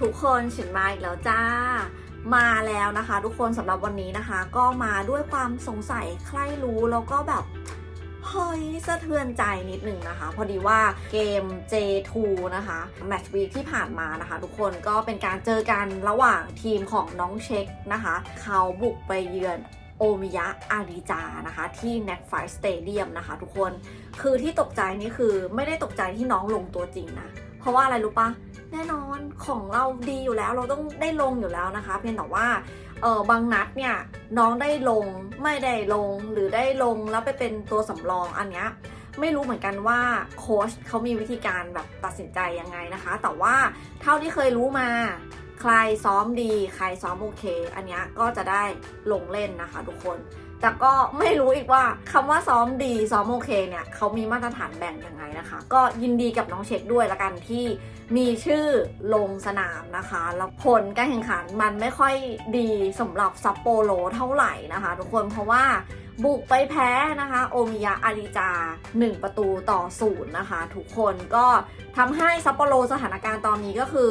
ทุกคนฉินมาอีกแล้วจ้า มาแล้วนะคะ ทุกคนสำหรับวันนี้นะคะ ก็มาด้วยความสงสัยใครรู้แล้วก็แบบเฮ้ยสะเทือนใจนิดหนึ่งนะคะ พอดีว่าเกม J2 นะคะแมตช์วีคที่ผ่านมานะคะ ทุกคนก็เป็นการเจอกันระหว่างทีมของน้องเช็คนะคะ เขาบุกไปเยือนโอมิยะอาริจานะคะ ที่ n e t f i สเตเดียมนะคะ ทุกคนคือที่ตกใจนี่คือไม่ได้ตกใจที่น้องลงตัวจริงนะ เพราะว่าอะไรรู้ปะแน่นอนของเราดีอยู่แล้วเราต้องได้ลงอยู่แล้วนะคะ เพียงแต่ว่าเออบางนัดเนี่ยน้องได้ลงไม่ได้ลงหรือได้ลงแล้วไปเป็นตัวสำรองอันเนี้ยไม่รู้เหมือนกันว่าโค้ชเขามีวิธีการแบบตัดสินใจยังไงนะคะ แต่ว่าเท่าที่เคยรู้มาใครซ้อมดี ใครซ้อมโอเค อันเนี้ยก็จะได้ลงเล่นนะคะทุกคน แต่ก็ไม่รู้อีกว่าคำว่าซ้อมดีซ้อมโอเคเนี่ยเขามีมาตรฐานแบ่งยังไงนะคะ ก็ยินดีกับน้องเช็คด้วยละกันที่มีชื่อลงสนามนะคะ แล้วผลการแข่งขันมันไม่ค่อยดีสำหรับซัปโปโรเท่าไหร่นะคะ ทุกคนเพราะว่าบุกไปแพ้นะคะ โอมิยะอาริจา 1 ประตูต่อศูนย์นะคะ ทุกคนก็ทำให้ซัปโปโรสถานการณ์ตอนนี้ก็คือ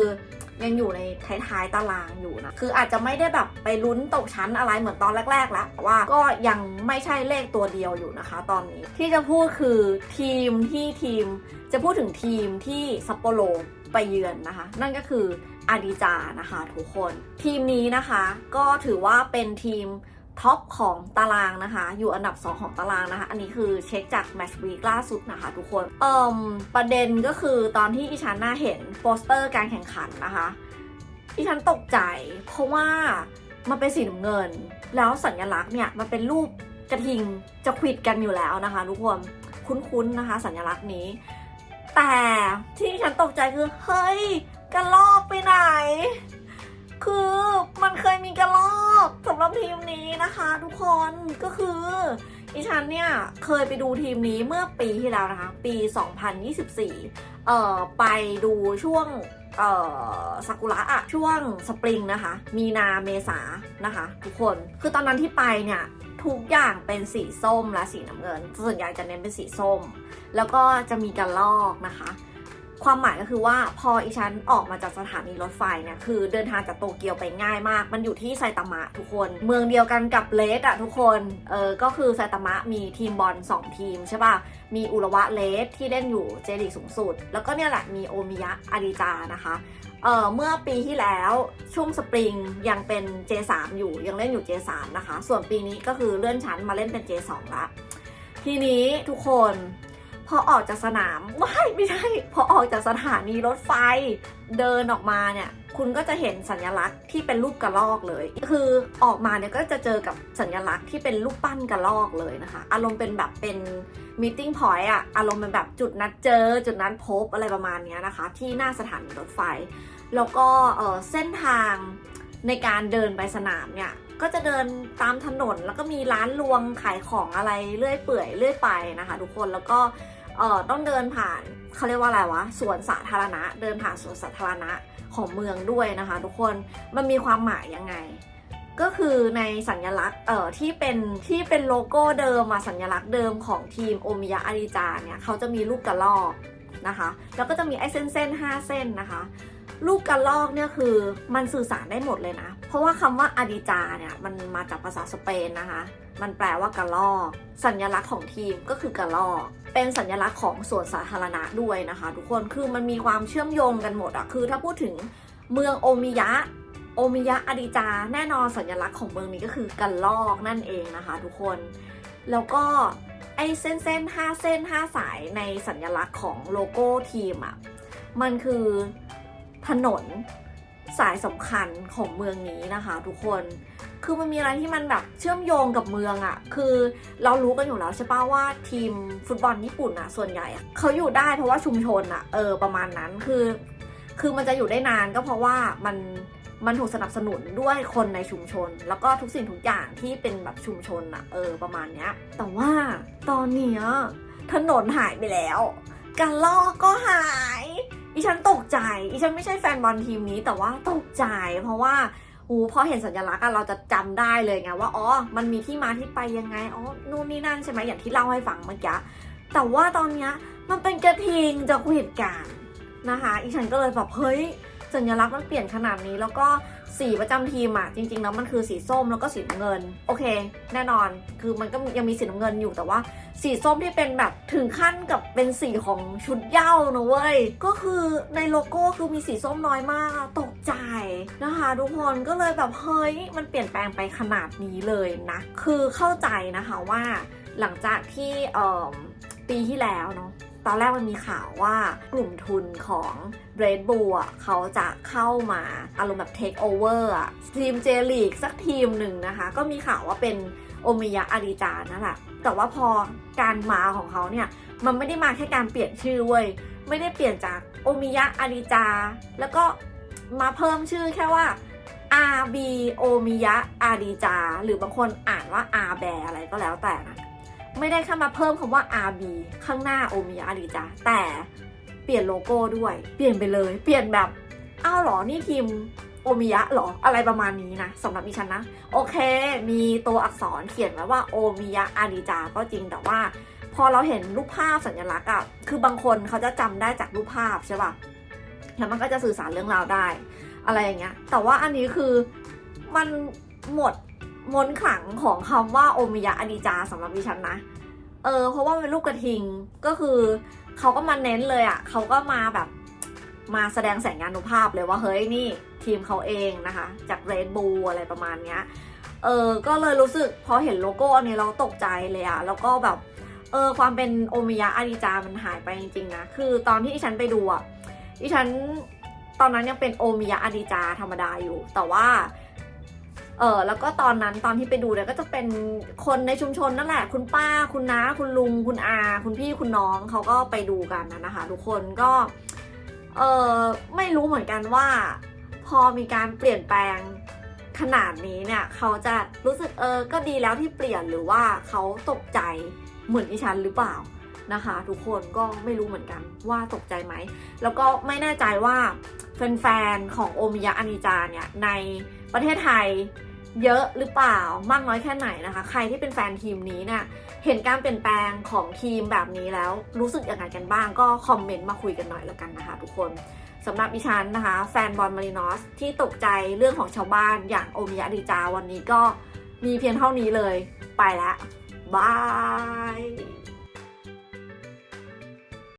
ยังอยู่ในท้ายๆตารางอยู่นะ คืออาจจะไม่ได้แบบไปลุ้นตกชั้นอะไรเหมือนตอนแรก ๆ แล้วแต่ว่าก็ยังไม่ใช่เลขตัวเดียวอยู่นะคะ ตอนนี้ที่จะพูดคือทีมที่ทีม จะพูดถึงทีมที่ซัปโปโรไปเยือนนะคะ นั่นก็คืออาดิจานะคะทุกคน ทีมนี้นะคะก็ถือว่าเป็นทีม ท็อปของตารางนะคะ อยู่อันดับ 2 ของตารางนะคะ อันนี้คือเช็คจากแมตช์วีคล่าสุดนะคะทุกคนเอ่มประเด็นก็คือตอนที่อีชันน่าเห็นโปสเตอร์การแข่งขันนะคะอีฉันตกใจ เพราะว่ามันเป็นสีน้ำเงิน แล้วสัญลักษณ์เนี่ย มันเป็นรูปกระทิงจะขวิดกันอยู่แล้วนะคะ ทุกคนคุ้นๆนะคะ สัญลักษณ์นี้ แต่ที่ฉันตกใจคือ เฮ้ยกระลอกไปไหน คือมันเคยมีกระลอกสำหรับทีมนี้นะคะ ทุกคนก็คืออีฉันเนี่ยเคยไปดูทีมนี้เมื่อปีที่แล้วนะคะ ปี 2024 เอ่อไปดูช่วงเอ่อซากุระอะช่วงสปริงนะคะ มีนาเมษานะคะ ทุกคนคือตอนนั้นที่ไปเนี่ยทุกอย่างเป็นสีส้มและสีน้ำเงิน ส่วนใหญ่จะเน้นเป็นสีส้ม แล้วก็จะมีกระลอกนะคะ ความหมายก็คือว่าพออีฉันออกมาจากสถานีรถไฟเนี่ยคือเดินทางจากโตเกียวไปง่ายมาก มันอยู่ที่ไซตามะทุกคน เมืองเดียวกันกับเลสอะทุกคนเออก็คือไซตามะมีทีมบอล2 ทีมใช่ป่ะมีอุระวะเลสที่เล่นอยู่เจลีกสูงสุด แล้วก็เนี่ยแหละมีโอมิยะอาริจานะคะเอ่อเมื่อปีที่แล้วช่วงสปริงยังเป็น J3 อยู่ยังเล่นอยู่ J3 นะคะ ส่วนปีนี้ก็คือเลื่อนชั้นมาเล่นเป็น J2 ละทีนี้ทุกคน อออกจากสนามว้ายไม่ใช่พอออกจากสถานีรถไฟ เดินออกมาเนี่ย คุณก็จะเห็นสัญลักษณ์ที่เป็นรูปกระลอกเลย คือออกมาเนี่ยก็จะเจอกับสัญลักษณ์ที่เป็นรูปปั้นกระลอกเลยนะคะ อารมณ์เป็นแบบเป็น meeting point อะอารมณ์เป็นแบบจุดนัดเจอ จุดนัดพบอะไรประมาณนี้นะคะ ที่หน้าสถานีรถไฟ แล้วก็เเส้นทางในการเดินไปสนามเนี่ยก็จะเดินตามถนนแล้วก็มีร้านรวงขายของอะไรเรื่อยเปื่อยเรื่อยไปนะคะ ทุกคนแล้วก็ เอ่อต้องเดินผ่านเขาเรียกว่าอะไรวะสวนสาธารณะ เดินผ่านสวนสาธารณะของเมืองด้วยนะคะ ทุกคนมันมีความหมายยังไง ก็คือในสัญลักษณ์เอ่อที่เป็นที่เป็นโลโก้เดิมอะสัญลักษณ์เดิมของทีมโอมิยะอาริจาเนี่ยเขาจะมีลูกกระรอกนะคะ แล้วก็จะมีไอ้เส้นเส้นๆห้าเส้นนะคะ ลูกกระลอกเนี่ยคือมันสื่อสารได้หมดเลยนะ เพราะว่าคำว่าอาดิจาเนี่ยมันมาจากภาษาสเปนนะคะ มันแปลว่ากระลอก สัญลักษณ์ของทีมก็คือกระลอก เป็นสัญลักษณ์ของสวนสาธารณะด้วยนะคะ ทุกคนคือมันมีความเชื่อมโยงกันหมดอะคือถ้าพูดถึงเมืองโอมิยะโอมิยะอาดิจา แน่นอนสัญลักษณ์ของเมืองนี้ก็คือกระลอกนั่นเองนะคะ ทุกคน แล้วก็ไอ้เส้นเส้นห้าเส้นห้าสายในสัญลักษณ์ของโลโก้ทีมอะมันคือ ถนนสายสำคัญของเมืองนี้นะคะทุกคน คือมันมีอะไรที่มันแบบเชื่อมโยงกับเมืองอะคือเรารู้กันอยู่แล้วใช่ปะว่าทีมฟุตบอลญี่ปุ่นอะส่วนใหญ่เขาอยู่ได้เพราะว่าชุมชนอะเออประมาณนั้น คือ คือมันจะอยู่ได้นานก็เพราะว่ามันมันถูกสนับสนุนด้วยคนในชุมชน แล้วก็ทุกสิ่งทุกอย่างที่เป็นแบบชุมชนอะเออประมาณเนี้ย แต่ว่าตอนเนี้ยถนนหายไปแล้ว การลอกก็หาย อีฉันตกใจ อีฉันไม่ใช่แฟนบอลทีมนี้แต่ว่าตกใจ เพราะว่าหูพอเห็นสัญลักษณ์อะเราจะจำได้เลยไงว่าอ๋อ มันมีที่มาที่ไปยังไงอ๋อนู่นนี่นั่นใช่ไหมอย่างที่เล่าให้ฟังเมื่อกี้แต่ว่าตอนเนี้ยมันเป็นกระทิงจากเหตุการณ์นะคะ อีฉันก็เลยแบบเฮ้ยสัญลักษณ์มันเปลี่ยนขนาดนี้แล้วก็ สีประจำทีมอะจริงๆแล้วมันคือสีส้มแล้วก็สีน้ำเงิน โอเค แน่นอน คือมันก็ยังมีสีน้ำเงินอยู่แต่ว่า สีส้มที่เป็นแบบถึงขั้นกับเป็นสีของชุดเย้านะเว้ย ก็คือในโลโก้คือมีสีส้มน้อยมากตกใจนะคะทุกคนก็เลยแบบเฮ้ยมันเปลี่ยนแปลงไปขนาดนี้เลยนะ คือเข้าใจนะคะว่าหลังจากที่ปีที่แล้วเนาะ ตอนแรกมันมีข่าวว่ากลุ่มทุนของ Red Bull อะเขาจะเข้ามาอารมณ์แบบ Take Over อะทีมเจลีกสักทีมหนึ่งนะคะ ก็มีข่าวว่าเป็นโอมิยะอาริจานั่นแหละแต่ว่าพอการมาของเขาเนี่ย มันไม่ได้มาแค่การเปลี่ยนชื่อเว้ย ไม่ได้เปลี่ยนจากโอมิยะอาริจา แล้วก็มาเพิ่มชื่อแค่ว่า RB โอมิยะอาริจา หรือบางคนอ่านว่า R แบอะไรก็แล้วแต่นะ ไม่ได้แค่มาเพิ่มคำว่า RB ข้างหน้าโอมิยะอาริจาแต่เปลี่ยนโลโก้ด้วย เปลี่ยนไปเลย เปลี่ยนแบบอ้าวหรอ นี่ทีมโอมิยะหรอ อะไรประมาณนี้นะสำหรับดิฉันนะ โอเค มีตัวอักษรเขียนไว้ว่าโอมิยะอาริจาก็จริงแต่ว่า พอเราเห็นรูปภาพสัญลักษณ์อะคือบางคนเขาจะจำได้จากรูปภาพใช่ป่ะแล้วมันก็จะสื่อสารเรื่องราวได้ อะไรอย่างเงี้ย แต่ว่าอันนี้คือมันหมด มนขลังของคำว่าโอมิยะอานิจาสำหรับดิฉันนะ เออ เพราะว่าเป็นลูกกระทิงก็คือเขาก็มาเน้นเลยอะ่ะเขาก็มาแบบมาแสดงแสงยานุภาพเลยว่าเฮ้ยนี่ทีมเขาเองนะคะ จากเรดบูอะไรประมาณเนี้ย เออ ก็เลยรู้สึกพอเห็นโลโก้อันนี้เราตกใจเลยอะแล้วก็แบบ เออ ความเป็นโอมิยะอานิจามันหายไปจริงๆนะ คือตอนที่ดิฉันไปดูอะดิฉันตอนนั้นยังเป็นโอมิยะอานิจาธรรมดาอยู่ แต่ว่า เออแล้วก็ตอนนั้นตอนที่ไปดูเนี่ยก็จะเป็นคนในชุมชนนั่นแหละ คุณป้า คุณน้า คุณลุง คุณอา คุณพี่คุณน้องเขาก็ไปดูกันนะคะ ทุกคนก็เออไม่รู้เหมือนกันว่า พอมีการเปลี่ยนแปลงขนาดนี้เนี่ยเขาจะรู้สึกเออก็ดีแล้วที่เปลี่ยนหรือว่าเขาตกใจเหมือนดิฉันหรือเปล่านะคะ ทุกคนก็ไม่รู้เหมือนกันว่าตกใจไหม แล้วก็ไม่แน่ใจว่าแฟนๆของโอมิยะอานิจาเนี่ยใน ประเทศไทยเยอะหรือเปล่ามากน้อยแค่ไหนนะคะ ใครที่เป็นแฟนทีมนี้เนี่ยเห็นการเปลี่ยนแปลงของทีมแบบนี้แล้วรู้สึกยังไงกันบ้าง ก็คอมเมนต์มาคุยกันหน่อยแล้วกันนะคะทุกคนสำหรับดิฉันนะคะ แฟนบอลมารินอสที่ตกใจเรื่องของชาวบ้านอย่างโอมิยะอานิจาวันนี้ก็มีเพียงเท่านี้เลย ไปแล้วบาย